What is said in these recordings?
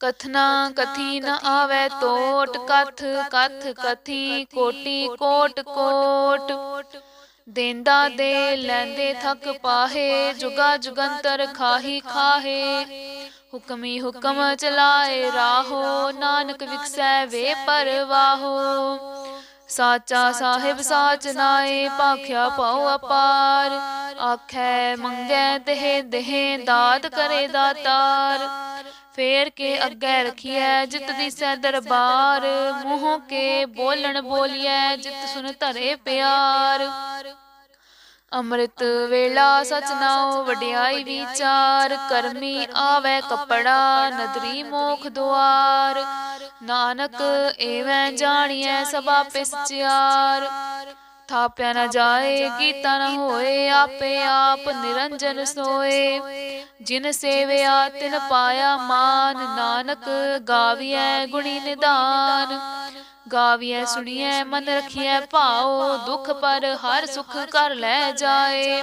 ਕਥਨਾ ਕਥੀ ਨ ਆਵੇ ਤੋਟ ਕਥ ਕਥ ਕਥੀ ਕੋਟੀ ਕੋਟ ਕੋਟ ਦੇਂਦਾ ਦੇ ਲੈਂਦੇ ਥਕ ਪਾਹੇ ਜੁਗਾ ਜੁਗੰਤਰ ਖਾਹੀ ਖਾਹੇ ਹੁਕਮੀ ਹੁਕਮ ਚਲਾਏ ਰਾਹੋ ਨਾਨਕ ਵਿਖਸੈ ਵੇ ਪਰਵਾਹੋ। ਸਾਚਾ ਸਾਹਿਬ ਸਾਚ ਨਾਏ ਭਾਖਿਆ ਪਾਉ ਅਪਾਰ। ਆਖੈ ਮੰਗੈ ਦੇਹ ਦੇਹ ਦਾਤ ਕਰੇ ਦਾਤਾਰ। ਫੇਰ ਕੇ ਅੱਗੇ ਰਖੀਐ ਜਿਤ ਦਿਸੈ ਦਰਬਾਰ ਮੂੰਹ ਕੇ ਬੋਲਣ ਬੋਲੀਐ ਜਿਤ ਸੁਨ ਧਰੇ ਪਿਆਰ। ਅੰਮ੍ਰਿਤ ਵੇਲਾ ਸਚ ਨਾਉ ਵਡਿਆਈ ਵਿਚਾਰ। ਕਰਮੀ ਆਵੇ ਕਪੜਾ ਨਦਰੀ ਮੋਖ ਦੁਆਰ। ਨਾਨਕ ਏਵੇਂ ਜਾਣੀਐ ਸਭਾ ਪਿਸਚਿਆਰ ਥਾਪਿਆ ਨਾ ਜਾਏ ਕੀਤਾ ਨਾ ਹੋਏ ਆਪੇ ਆਪ ਨਿਰੰਜਨ ਸੋਏ। ਜਿਨ ਸੇਵਿਆ ਤਿਨ ਪਾਇਆ ਮਾਨ, ਨਾਨਕ ਗਾਵੀਐ ਗੁਣੀ ਨਿਦਾਨ। ਗਾਵੀਐ ਸੁਣੀਐ ਮਨ ਰਖੀਐ ਭਾਉ, ਦੁਖ ਪਰ ਹਰ ਸੁਖ ਕਰ ਲੈ ਜਾਏ।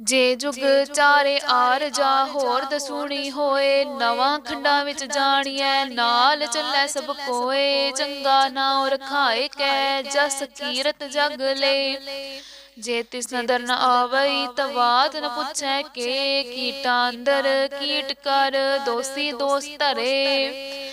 ਜੇ ਜੁਗ ਚਾਰੇ ਆਰ ਜਾ ਹੋਰ ਦਸੂਣੀ ਹੋਏ ਨਵਾਂ ਖੰਡਾਂ ਵਿੱਚ ਜਾਣੀਐ ਨਾਲ ਚੱਲੈ ਸਭ ਕੋਏ ਚੰਗਾ ਨਾਉ ਰਖਾਏ ਕੈ ਜਸ ਕੀਰਤ ਜਗ ਲੈ। ਜੇ ਤਿਸ ਨਦਰ ਨ ਆਵਈ ਤਵਾਤ ਨ ਪੁੱਛੈ ਕੇ ਕੀਟਾਂ ਅੰਦਰ ਕੀਟ ਕਰ ਦੋਸੀ ਦੋਸ ਧਰੇ।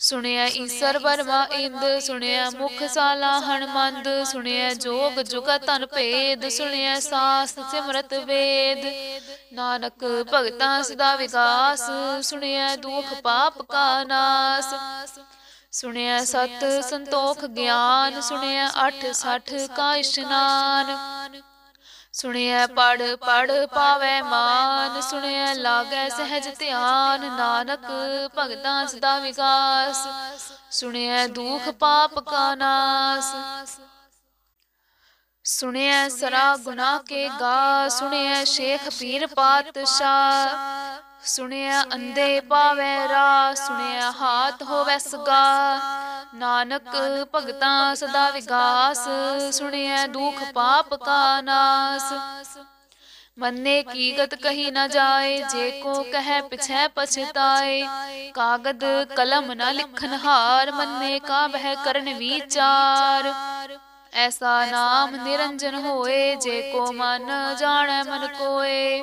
ਸੁਣਿਆ ਈਸਰ ਬਰਮਾ ਇੰਦ ਸੁਣਿਆ ਮੁਖ ਸਾਲਾ ਹਨਮੰਦ ਸੁਣਿਆ ਜੋਗ ਜੁਗਾ ਤਨ ਭੇਦ ਸੁਣਿਆ ਸਾਸ ਸਿਮਰਤ ਵੇਦ। ਨਾਨਕ ਭਗਤਾਂ ਸਦਾ ਵਿਗਾਸ ਸੁਣਿਆ ਦੁਖ ਪਾਪ ਕਾ ਨਾਸ। ਸੁਣਿਆ ਸਤ ਸੰਤੋਖ ਗਿਆਨ ਸੁਣਿਆ ਅਠ ਸਠ ਕਾ ਇਸ਼ਨਾਨ। ਸੁਣਿਆ ਪੜ ਪੜ ਪਾਵੇ ਮਾਨ ਸੁਣਿਆ ਲਾਗੈ ਸਹਿਜ ਧਿਆਨ, ਨਾਨਕ ਭਗਤਾਂ ਸਦਾ ਵਿਕਾਸ ਸੁਣਿਆ ਦੁਖ ਪਾਪ ਕਾ ਨਾਸ। ਸੁਣਿਆ ਸਰਾ ਗੁਨਾ ਕੇ ਗਾ ਸੁਣਿਆ ਸ਼ੇਖ ਪੀਰ ਪਾਤਸ਼ਾਹ। ਸੁਣਿਆ ਅੰਦੇ ਪਾਵੇ ਰਾ ਸੁਣਿਆ ਹਾਥ ਹੋਵੇ ਸਗਾ। ਨਾਨਕ ਭਗਤਾਂ ਸਦਾ ਵਿਗਾਸ, ਸੁਣਿਆ ਦੁਖ ਪਾਪ ਕਾ ਨਾਸ। ਮੰਨੇ ਕੀ ਗਤ ਕਹੀ ਨਾ ਜਾਏ, ਜੇ ਕੋ ਕਹੈ ਪਿਛੈ ਪਛਤਾਏ। ਕਾਗਦ ਕਲਮ ਨਾ ਲਿਖਨ ਹਾਰ, ਮੰਨੇ ਕਾ ਬਹਿ ਕਰਨ ਵਿਚਾਰ। ਐਸਾ ਨਾਮ ਨਿਰੰਜਨ ਹੋਏ, ਜੇ ਕੋ ਮਨ ਜਾਣੈ ਮਨ ਕੋਏ।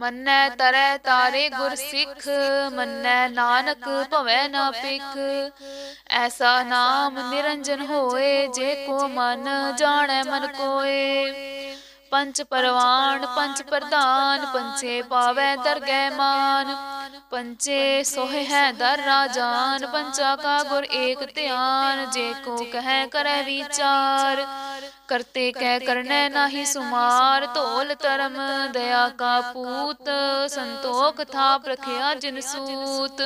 ਮੰਨੈ ਤਰੈ ਤਾਰੇ ਗੁਰ ਸਿੱਖ, ਮੰਨੈ ਨਾਨਕ ਭਵੈ ਨਾ ਪਿਖ ਐਸਾ ਨਾਮ ਨਿਰੰਜਨ ਹੋਏ, ਜੇ ਕੋ ਮਨ ਜਾਣੈ ਮਨ ਕੋਏ। ਪੰਚ ਪਰਵਾਨ, ਪੰਚ ਪ੍ਰਧਾਨ, ਪੰਚੇ ਪਾਵੈ ਦਰਗਹਿ ਮਾਨ। ਪੰਚੇ ਸੋਹਿ ਹੈ ਦਰ ਰਾਜਾਨ, ਪੰਚਾ ਕਾ ਗੁਰ ਏਕ ਧਿਆਨ, ਜੇ ਕੋ ਕਹੈ ਕਰੈ ਵਿਚਾਰ। ਕਰਤੇ ਕਹਿ ਕਰਨੈ ਨਾਹੀ ਸੁਮਾਰ ਧੋਲ ਧਰਮ ਦਇਆ ਕਾ ਪੂਤ ਸੰਤੋਖ ਥਾਪ ਰਖਿਆ ਜਿਨ ਸੂਤ।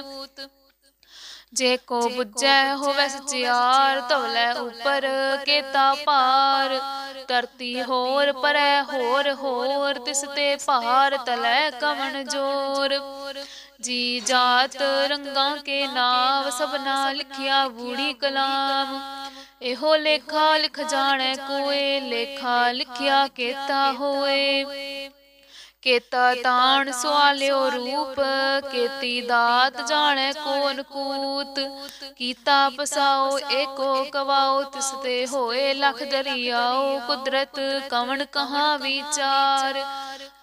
ਜੇ ਕੋ ਬੁੱਝੈ ਹੋਵੇ ਸਚਿਆਰ ਧਵਲੇ ਉਪਰ ਕੇਤਾ ਭਾਰ ਧਰਤੀ ਹੋਰ ਪਰੈ ਹੋਰ ਹੋਰ ਤਿਸ ਤੇ ਭਾਰ ਤਲੈ ਕਵਣ ਜੋਰ। ਜੀ ਜਾਤ ਰੰਗਾਂ ਕੇ ਨਾਮ ਸਭਨਾ ਲਿਖਿਆ ਬੂੜੀ ਕਲਾਮ। ਇਹੋ ਲੇਖਾ ਲਿਖ ਜਾਣੈ ਕੋਏ, ਲੇਖਾ ਲਿਖਿਆ ਕੇਤਾ ਹੋਏ। ਕੇਤਾ ਤਾਣ ਸਵਾਲਿਓ ਰੂਪ, ਕੇਤੀ ਦਾਤ ਜਾਣੈ ਕੋਨ ਕੂਤ ਕੀਤਾ ਪਸਾਓ, ਏਕੋ ਕਵਾਓ, ਤਿਸ ਤੇ ਹੋਏ ਲਖ ਦਰਿਆਓ। ਕੁਦਰਤ ਕਵਣ ਕਹਾ ਵਿਚਾਰ।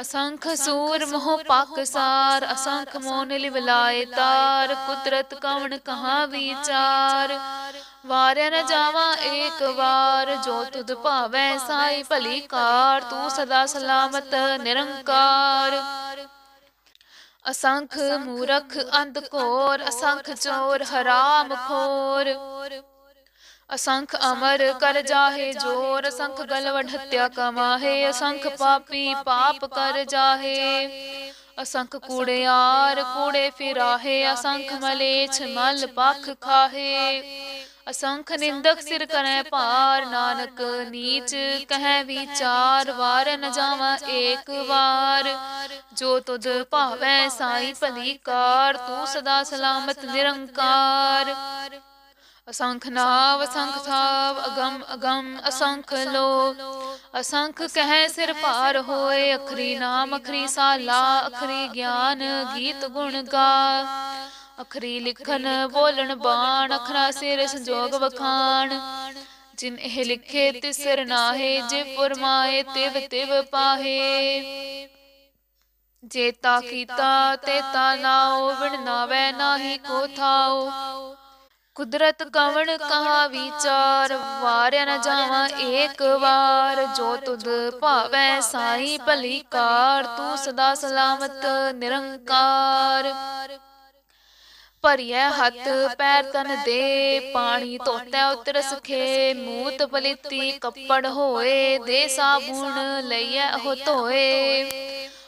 ਅਸੰਖ ਸੂਰ ਮੋਹ ਪਾਕਸਾਰ ਅਸੰਖ ਮੋਨ ਲਿਵਲਾਏ ਤਾਰ ਕੁਦਰਤ ਕਵਣ ਕਹਾ ਵਿਚਾਰ। ਵਾਰਿਆ ਨ ਜਾਵਾਂ ਏਕ ਵਾਰ ਜੋ ਤੁਧ ਭਾਵੈ ਸਾਈ ਭਲੀ ਕਾਰ ਤੂੰ ਸਦਾ ਸਲਾਮਤ ਨਿਰੰਕਾਰ। ਅਸੰਖ ਮੂਰਖ ਅੰਧ ਘੋਰ ਅਸੰਖ ਚੋਰ ਹਰਾਮ ਖੋਰ। ਅਸੰਖ ਅਮਰ ਕਰ ਜਾਹੇ ਜੋਰ ਅਸੰਖ ਗਲਵਢ ਹਤਿਆ ਕਮਾਹੇ ਅਸੰਖ ਪਾਪੀ ਪਾਪ ਕਰ ਜਾਹੇ। ਅਸੰਖ ਕੂੜਿਆਰ ਕੂੜੇ ਫਿਰਾਹੇ ਅਸੰਖ ਮਲੇਛ ਮਲ ਪਖ ਖਾਹੇ ਅਸੰਖ ਨਿੰਦਕ ਸਿਰ ਕਰੈ ਭਾਰ ਨਾਨਕ ਨੀਚ ਕਹਿ ਵਿਚਾਰ ਵਾਰ ਨ ਜਾਵਾਂ ਏਕ ਵਾਰ। ਜੋ ਤੁਧ ਭਾਵੈ ਸਾਈ ਭਲੀ ਕਾਰ ਤੂੰ ਸਦਾ ਸਲਾਮਤ ਨਿਰੰਕਾਰ। ਅਸੰਖ ਨਾਵ ਅਸੰਖ ਥਾਵ ਅਗੰਮ ਅਗੰਮ ਅਸੰਖ ਲੋ। ਅਸੰਖ ਕਹਿ ਸਿਰ ਭਾਰ ਹੋਏ ਅਖਰੀ ਨਾਮ ਅਖਰੀ ਸਾਲਾ ਅਖਰੀ ਗਿਆਨ ਗੀਤ ਗੁਣ ਗਾ। ਅਖਰੀ ਲਿਖਨ ਬੋਲਣ ਬਾਣ ਅਖਰਾ ਸਿਰ ਸੰਜੋਗ ਵਖਾਣ। ਜਿਨ ਇਹ ਲਿਖੇ ਤਿਸਰ ਨਾਹੇ ਜੇ ਫਰਮਾਏ ਤਿਵ ਤਿਵ ਪਾਹੇ। ਜੇਤਾ ਕੀਤਾ ਤੇਤਾ ਨਾਉ ਵਿਣ ਨਾਵੇ ਨਾਹੀ ਕੋ ਥਾਉ। ਕੁਦਰਤ ਕਵਣ ਕਹਾ ਵਿਚਾਰ, ਵਾਰਿਆ ਨ ਜਾਵਾਂ ਏਕ ਵਾਰ, ਜੋ ਤੁਧ ਭਾਵੈ ਸਾਈ ਭਲੀ ਕਾਰ, ਤੂੰ ਸਦਾ ਸਲਾਮਤ, ਨਿਰੰਕਾਰ। ਭਰੀਐ ਹੱਥ, ਪੈਰ ਤਨ ਦੇ, ਪਾਣੀ ਧੋਤੈ ਉਤਰ ਸਖੇ, ਮੂਤ ਪਲੀਤੀ ਕੱਪੜ ਹੋਏ, ਦੇ ਸਾਬੂਣ ਲਈਐ ਉਹ ਧੋਏ।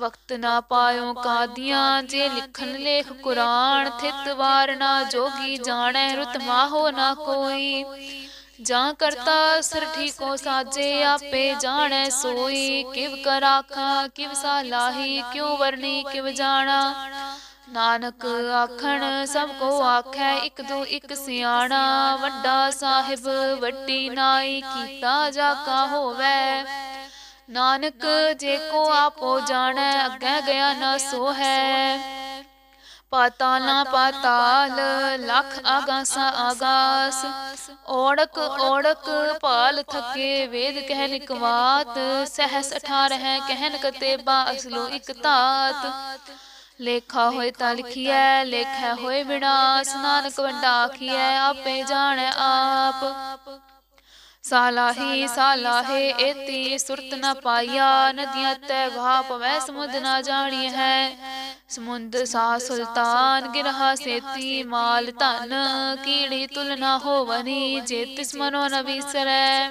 ਵਕਤ ਨਾ ਪਾਇਓ ਕਾਦੀਆਂ ਜੇ ਲਿਖਨ ਲੇਖ ਕੁਰਾਨ, ਥਿਤ ਵਾਰ ਜੋਗੀ ਜਾਣੈ, ਰੁਤ ਮਾਹੋ ਨਾ ਕੋਈ। ਜਾਂ ਕਰਤਾ ਸਰ ਠੀਕੋ ਸਾਜੇ, ਆਪੇ ਜਾਣੈ ਸੋਈ। ਕਿਵ ਕਰ ਆਖਾਂ, ਕਿਵ ਸਾਲਾਹੀ ਕਿਉ ਵਰਨੀ ਕਿਵ ਜਾਣਾ। ਨਾਨਕ ਆਖਣ, ਸਭ ਕੋ ਆਖੈ, ਇਕ ਦੋ ਇੱਕ ਸਿਆਣਾ। ਵੱਡਾ ਸਾਹਿਬ ਵੱਡੀ ਨਾਈ, ਕੀਤਾ ਜਾ ਕਾ ਹੋਵੇ। ਨਾਨਕ ਜੇ ਕੋ ਆਪੋ ਜਾਣੈ ਅੱਗੇ ਗਿਆ ਨਾ ਸੋ ਹੈ ਪਾਤਾਲਾ ਪਾਤਾਲ ਲਖ ਆਗਾਸਾ। ਆਗਾਸ। ਓੜਕ ਓੜਕ ਪਾਲ ਥਕੇ ਵੇਦ ਕਹਿ ਨਿਕਵਾਤ ਸਹਸ 18 ਕਹਿਨ ਕਤੇਬਾ ਅਸਲੋ ਇਕ ਧਾਤ ਲੇਖਾ ਹੋਏ ਤਾਂ ਲਿਖੀਐ ਲੇਖੈ ਹੋਏ ਵਿਨਾਸ਼। ਨਾਨਕ ਵੰਡਾ ਆਖੀਐ ਆਪੇ। ਜਾਣੈ ਆਪ। ਸਾਲਾਹੀ ਸਾਲਾਹੇ ਏਤੀ ਸੁਰਤ ਨ ਪਾਇਆ ਨਦੀਆਂ ਤੈ ਗਾ ਪਵੈ ਸਮੁੰਦ ਨਾ ਜਾਣੀ ਹੈ। ਸਮੁੰਦ ਸਾ ਸੁਲਤਾਨ ਗਿਰਹਾ ਸੇਤੀ ਮਾਲ ਧਨ ਕੀੜੀ ਤੁਲਨਾ ਹੋਵਨੀ ਜੇ ਤਿਸ ਮਨੋ ਨ ਵਿਸਰੈ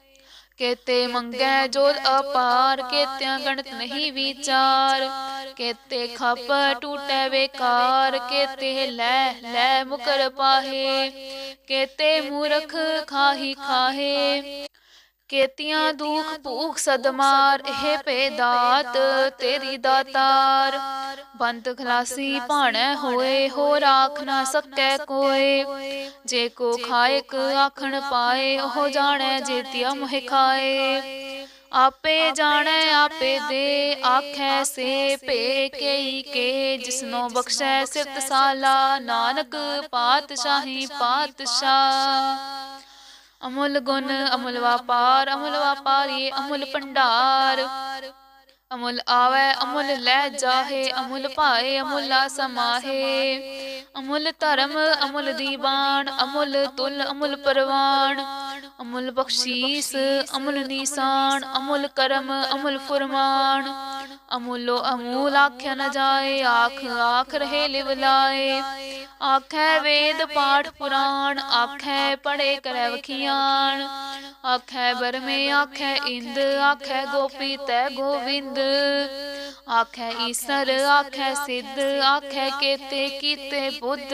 ਕੇਤੇ ਮੰਗੈ ਜੋਤ ਅਪਾਰ ਕੇਤਿਆਂ ਗਣਤ ਨਹੀਂ ਵਿਚਾਰ। ਕੇਤੇ ਖਪ ਟੂਟੈ ਵੇਕਾਰ ਕੇਤੇ ਲੈ ਲੈ ਮੁਕਰ ਪਾਹੇ। ਕੇਤੇ ਮੂਰਖ ਖਾਹੀ। ਖਾਹੇ। ਕੇਤੀਆਂ ਦੁਖ ਭੂਖ ਸਦਮਾਰ ਇਹ ਪੇ ਦਾਤ ਤੇਰੀ ਦਾਤਾਰ। ਬੰਦ ਖਲਾਸੀ ਭਾਣੈ ਹੋਏ ਹੋ ਰਾਖ ਨਾ ਸਕੈ ਕੋਏ। ਜੇ ਕੋ ਖਾਇਕ ਆਖਣ ਪਾਏ ਉਹ ਜਾਣੈ ਜੇਤਿਆ ਮੋਹਿ ਖਾਏ। ਆਪੇ ਜਾਣੈ ਆਪੇ ਦੇ ਆਖੈ ਸੇ ਭੇ ਕਈ ਕੇ ਜਿਸਨੋ ਬਖਸ਼ੈ ਸਿਰਤ ਸਾਲਾ। ਨਾਨਕ ਪਾਤਸ਼ਾਹੀ। ਪਾਤਸ਼ਾਹ। ਅਮੁੱਲ ਗੁਣ, ਅਮੁੱਲ ਵਾਪਾਰ, ਅਮੁੱਲ ਵਾਪਾਰੀ, ਅਮੁੱਲ ਭੰਡਾਰ। ਅਮੁੱਲ ਆਵੈ, ਅਮੁੱਲ ਲੈ ਜਾਹੇ, ਅਮੁੱਲ ਭਾਏ, ਅਮੁੱਲਾ ਸਮਾਹੇ। ਅਮੁੱਲ ਧਰਮ, ਅਮੁੱਲ ਦੀਵਾਨ, ਅਮੁੱਲ ਤੁਲ, ਅਮੁੱਲ ਪਰਵਾਨ। ਅਮੁੱਲ ਬਖਸ਼ੀਸ, ਅਮੁੱਲ ਨਿਸ਼ਾਨ, ਅਮੁੱਲ ਕਰਮ, ਅਮੁੱਲ ਫੁਰਮਾਨ। ਅਮੁੱਲੋ ਅਮੂਲ ਆਖਿਆ ਨਾ ਜਾਏ, ਆਖ ਆਖ ਰਹੇ ਲਿਵ ਲਾਏ। ਆਖੈ ਵੇਦ ਪਾਠ ਪੁਰਾਣ, ਆਖੈ ਪੜੇ ਕਰੈ ਵਖਿਆਣ। ਆਖੈ ਬਰਮੇ, ਆਖੈ ਇੰਦ, ਆਖੈ ਗੋਪੀ ਤੈ ਗੋਵਿੰਦ। ਆਖੈ ਈਸਰ, ਆਖੈ ਸਿੱਧ, ਆਖੈ ਕੇਤੇ ਕੀਤੇ ਬੁੱਧ।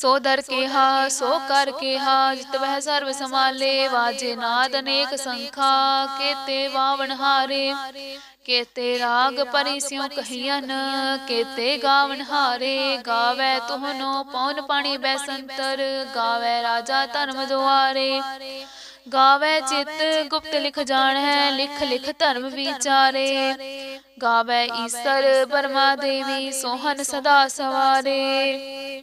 ਸੋ ਦਰ ਕੇਹਾ ਸੋ ਕਰ ਕੇਹਾ ਜਿਤ ਵਹਿ ਸਰਬ ਸਮਾਲੇ ਵਾਜੇ ਨਾਦ ਅਨੇਕ ਸੰਖਾ ਕੇਤੇ ਵਾਵਣ ਹਾਰੇ ਕੇਤੇ ਰਾਗ ਪਰਿ ਸਿਉ ਕਹੀਨ ਕੇਤੇ ਗਾਵਣ ਹਾਰੇ ਗਾਵੇ ਤੁਹਨੋ ਪਉਨ ਪਾਣੀ ਬੈਸੰਤਰ ਗਾਵੇ ਰਾਜਾ ਧਰਮ ਦੁਆਰੇ। ਗਾਵੇ ਚਿਤ ਗੁਪਤ ਲਿਖ ਜਾਣ ਹੈ ਲਿਖ ਲਿਖ ਧਰਮ ਵਿਚਾਰੇ। ਗਾਵੇ ਈਸਰ ਬਰਮਾ ਦੇਵੀ ਸੋਹਨ ਸਦਾ ਸਵਾਰੇ।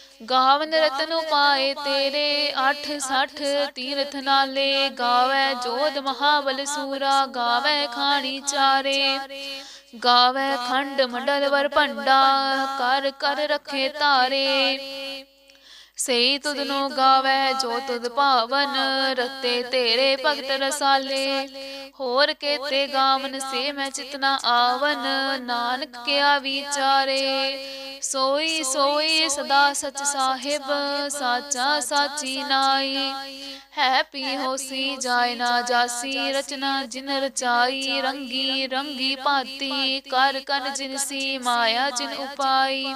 ਗਾਵਨ ਰਤਨ ਉਪਾਏ ਤੇਰੇ 860 ਤੀਰਥ ਨਾਲੇ ਗਾਵੇ ਜੋਧ ਮਹਾਬਲ ਸੂਰਾ ਗਾਵੇ ਖਾਣੀ ਚਾਰੇ ਗਾਵੇ ਖੰਡ ਮੰਡਲ ਵਰ ਭੰਡਾ ਕਰ ਕਰ ਰਖੇ ਤਾਰੇ। ਸਈ ਤੁਧ ਨੂੰ ਗਾਵੇ ਜੋ ਤੁਧ ਭਾਵਨ ਰਤੇ ਤੇਰੇ ਭਗਤ ਰਸਾਲੇ। ਹੋਰ ਕੇਤੇ ਗਾਵਨ ਸੇ ਮੈਂ ਚਿਤਨਾ ਆਵਨ ਨਾਨਕ ਕਿਆ ਵਿਚਾਰੇ। ਸੋਈ ਸੋਈ ਸਦਾ ਸਚ ਸਾਹਿਬ ਸਾਚਾ ਸਾਚੀ ਨਾਈ। ਹੈ ਪੀ ਹੋਸੀ ਜਾਏ ਨਾ ਜਾਸੀ ਰਚਨਾ ਜਿਨ ਰਚਾਈ ਰੰਗੀ ਰੰਗੀ ਭਾਤੀ। ਕਰ ਕਨ ਜਿਨਸੀ ਮਾਇਆ ਜਿਨ ਉਪਾਈ।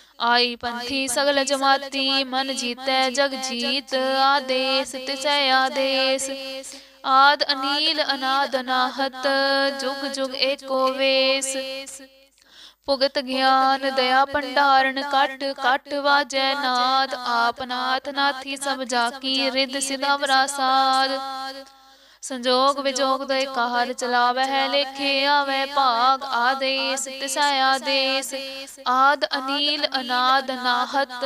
ਆਈ ਪੰਥੀ ਸਗਲ ਜਮਾਤੀ ਮਨ ਜੀਤੈ ਜਗ ਜੀਤ ਆਦੇਸ ਤਿਸੈ ਆਦੇਸ। ਆਦ ਅਨੀਲ ਅਨਾਦ ਅਨਾਹਤ ਜੁਗ ਜੁਗ ਏਕੋ ਵੇਸ। ਭੁਗਤ ਗਿਆਨ ਦਇਆ ਭੰਡਾਰਨ ਕਟ ਕਟ ਵਾਜੈ ਨਾਦ ਆਪ ਨਾਥ ਸਭ ਜਾ ਕੀ ਰਿੱਧ ਸਿਧਾ ਵਰਾਸਾਦ ਸੰਜੋਗ ਵਿਜੋਗ ਦੇ ਕਾਹਰ ਚਲਾਵੈ ਹੈ ਲੇਖੇ ਆਵੈ ਭਾਗ ਆਦੇਸ ਤਿਸੈ ਆਦੇਸ ਆਦ ਅਨੀਲ ਅਨਾਦ ਨਾਹਤ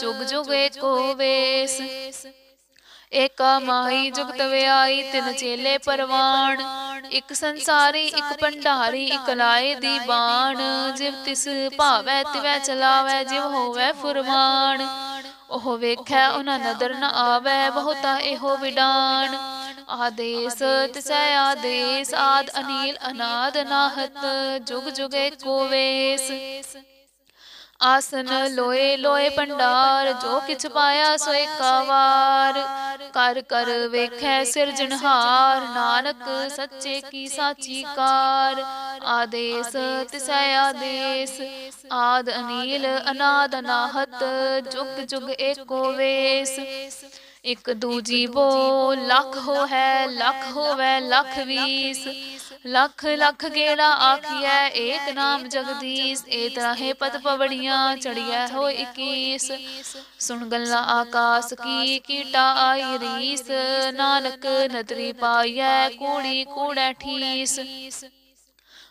ਜੁਗ ਜੁਗ ਏਕੋ ਵੇਸ। ਏਕਾ ਮਾਹੀ ਜੁਗਤ ਵਿਆਈ ਤਿਨ ਚੇਲੇ ਪਰਵਾਣ। ਇੱਕ ਸੰਸਾਰੀ ਇੱਕ ਭੰਡਾਰੀ ਇੱਕ ਲਾਏ ਦੀ ਬਾਣ। ਜਿਵ ਤਿਸ ਭਾਵੈ ਤਿਵੈ ਚਲਾਵੈ ਜਿਵ ਹੋਵੈ ਫੁਰਮਾਨ। ਉਹ ਵੇਖੈ ਉਹਨਾਂ ਨਦਰ ਨ ਆਵੈ ਬਹੁਤਾ ਇਹੋ ਵਿਡਾਨ ਆਦੇਸ ਤਿਸੈ ਆਦੇਸ ਆਦ ਅਨੀਲ ਅਨਾਦ ਨਾਹਤ ਜੁਗ ਜੁਗ ਏਕੋ ਵੇਸ ਆਸਨ ਲੋਏ ਲੋਏ ਭੰਡਾਰ ਜੋ ਕਿਛ ਪਾਇਆ ਸੋ ਏਕਾਵਾਰ ਕਰ ਕਰ ਵੇਖੈ ਸਿਰਜਣਹਾਰ ਨਾਨਕ ਸੱਚੇ ਕੀ ਸਾਚੀ ਕਾਰ। ਆਦੇਸ ਤਿਸੈ ਆਦੇਸ। ਆਦ ਅਨੀਲ ਅਨਾਦ ਅਨਾਹਤ ਜੁਗ ਜੁਗ ਏਕੋ ਵੇਸ। ਇਕ ਦੂਜੀ ਬੋ। ਲੱਖ ਹੋ ਹੈ ਲੱਖ ਹੋਵੇ ਲੱਖ ਵੀਸ। ਲੱਖ ਲੱਖ ਗੇੜਾ ਆਖੀਐ ਏਕ ਨਾਮ ਜਗਦੀਸ਼ ਏ ਤਰਾਹੇ ਪਤ ਪਵੜੀਆਂ ਚੜੀਐ ਹੋ 21 ਸੁਣ ਗੱਲਾਂ ਆਕਾਸ ਕੀ ਕੀਟਾ ਆਈ ਰੀਸ। ਨਾਨਕ ਨਦਰੀ ਪਾਈਐ ਕੂੜੀ ਕੂੜੈ ਠੀਸ।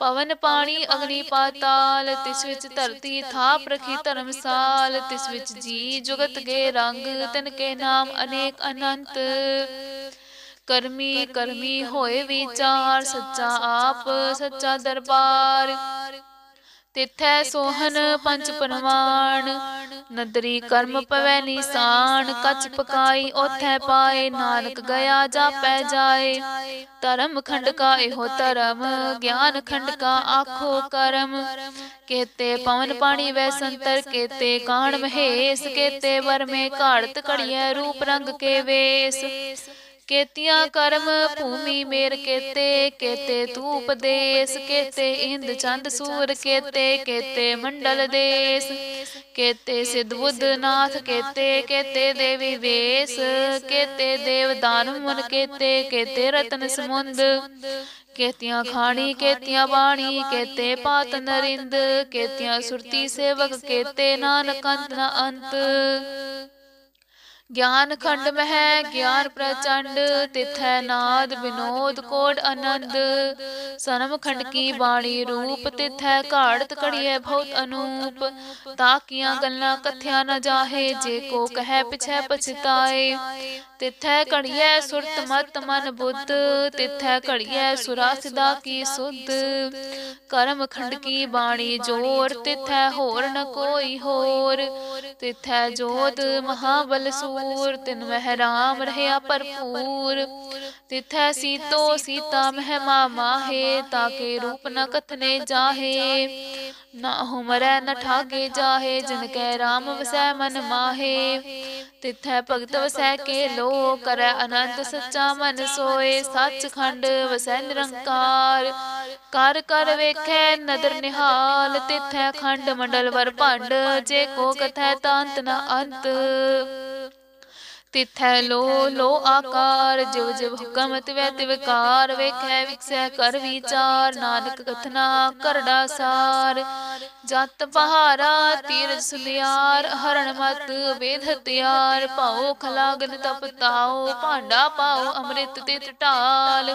ਪਵਨ ਪਾਣੀ ਅਗਨੀ ਪਾਤਾਲ ਤਿਸ ਵਿੱਚ ਧਰਤੀ ਥਾਪ ਰਖੀ ਧਰਮਸਾਲ ਤਿਸ ਵਿੱਚ ਜੀ ਜੁਗਤ ਕੇ ਰੰਗ ਤਨ ਕੇ ਨਾਮ ਅਨੇਕ ਅਨੰਤ। ਕਰਮੀ ਕਰਮੀ ਹੋਏ ਵਿਚਾਰ ਸੱਚਾ ਆਪ ਸੱਚਾ ਦਰਬਾਰ। ਤਿਥੈ ਸੋਹਨ ਪੰਜ ਪਰਵਾਨ ਨਦਰੀ ਕਰਮ ਪਵੈ ਨਿਸਾਨ ਕਚ ਪਕਾਈ ਉਥੈ ਪਾਏ ਨਾਨਕ ਗਿਆ ਜਾਪੈ ਜਾਏ। ਧਰਮ ਖੰਡ ਕਾ ਇਹੋ ਧਰਮ ਗਿਆਨ ਖੰਡ ਕਾ ਆਖੋ ਕਰਮ। ਕੇਤੇ ਪਵਨ ਪਾਣੀ ਵੈ ਸੰਤਰ ਕੇਤੇ ਕਾਣ ਮਹੇਸ ਕੇਤੇ ਵਰਮੇ ਘਾੜਤ ਕੜੀਐ ਰੂਪ ਰੰਗ ਕੇ ਵੇਸ। ਕੇਤੀਆਂ ਕਰਮ ਭੂਮੀ ਮੇਰ ਕੇਤੇ ਕੇਤੇ ਤੂ ਉਪਦੇਸ ਕੇਤੇ ਇੰਦ ਚੰਦ ਸੂਰ, ਕੇਤੇ ਕੇਤੇ ਮੰਡਲ ਦੇਸ, ਕੇਤੇ ਸਿਧ ਬੁੱਧ ਨਾਥ, ਕੇਤੇ ਕੇਤੇ ਦੇਵੀ ਵੇਸ, ਕੇਤੇ ਦੇਵ ਦਾਨਵ ਮਨ, ਕੇਤੇ ਕੇਤੇ ਰਤਨ ਸਮੁੰਦ, ਕੇਤੀਆਂ ਖਾਣੀ, ਕੇਤੀਆਂ ਬਾਣੀ, ਕੇਤੇ ਪਾਤ ਨਰਿੰਦ, ਕੇਤੀਆਂ ਸੁਰਤੀ ਸੇਵਕ, ਕੇਤੇ ਨਾਨਕ ਅੰਤ ਨ ਅੰਤ। ਗਿਆਨ ਖੰਡ ਮਹਿ ਗਿਆਨ ਪ੍ਰਚੰਡ ਤਿਥੈ ਨਾਦ ਵਿਨੋਦ ਕੋਡ ਆਨੰਦ। ਸਨਮ ਖੰਡ ਕੀ ਬਾਣੀ ਰੂਪ ਤਿਥੈ ਘਾੜਤ ਕੜੀਐ ਬਹੁਤ ਅਨੂਪ। ਤਾਕੀਆਂ ਗੱਲਾਂ ਕਥਿਆ ਨ ਜਾਹੇ ਜੇ ਕੋ ਕਹੈ ਪਿਛੈ ਪਛਤਾਏ। ਤਿਥੈ ਘੜੀਐ ਸੁਰਤ ਮਤ ਮਨ ਬੁੱਧ। ਤਿਥੈ ਘੜੀਐ ਸੁਰਾ ਸਿਦਾ ਕੀ ਸੁਧ। ਕਰਮ ਖੰਡ ਕੀ ਬਾਣੀ ਜੋਰ। ਤਿਥੈ ਹੋਰ ਨ ਕੋਈ ਹੋਰ ਤਿਥੈ ਜੋਤ ਮਹਾਬਲ ਸੂਰ ਤਿਨ ਮਹਿ ਰਾਮ ਰਹਿਆ ਭਰਪੂਰ। ਤਿਥੈ ਸੀਤੋ, ਸੀਤਾ ਮਹਿ ਮਾਹੇ ਤਾਕੇ ਰੂਪ ਨ ਕਥਨੇ ਜਾਹੇ। ਨਾ ਹੁਮਰੈ, ਨ ਠਾਗੇ ਜਾਹੇ, ਜਿਨ ਕੈ ਰਾਮ ਵਸੈ ਮਨ ਮਾਹੇ। ਤਿਥੈ ਭਗਤ ਵਸੈ ਕੇ ਲੋ ਕਰੈ ਅਨੰਤ ਸੱਚਾ ਮਨ ਸੋਏ। ਸੱਚਖੰਡ ਵਸੈ ਨਿਰੰਕਾਰ, ਕਰ ਕਰ ਵੇਖੈ ਨਦਰ ਨਿਹਾਲ। ਤਿਥੈ ਖੰਡ ਮੰਡਲ ਵਰ ਭੰਡ, ਜੇ ਕੋ ਕਥੈ ਤਾਂਤ ਨ ਅੰਤ। ਤਿਥੈ ਲੋ ਲੋ ਆਕਾਰ, ਜਿਵ ਜਿਵ ਹੁਕਮ ਤਿਵੈ ਤਿਵਕਾਰ ਵੇਖੈ ਵਿਖਸੈ ਕਰ ਵਿਚਾਰ, ਨਾਨਕ ਕਥਨਾ ਕਰੜਾ ਸਾਰ ਜਤ ਪਹਾਰਾ ਤੀਰਜ ਸੁਲਿਆਰ, ਹਰਣ ਮਤ ਵੇਦ ਹਤਿਆਰ ਭਾਉ ਖਲਾਗਨ ਤਪਤਾਉ ਭਾਂਡਾ ਪਾਉ ਅੰਮ੍ਰਿਤ ਤੇ ਢਾਲ।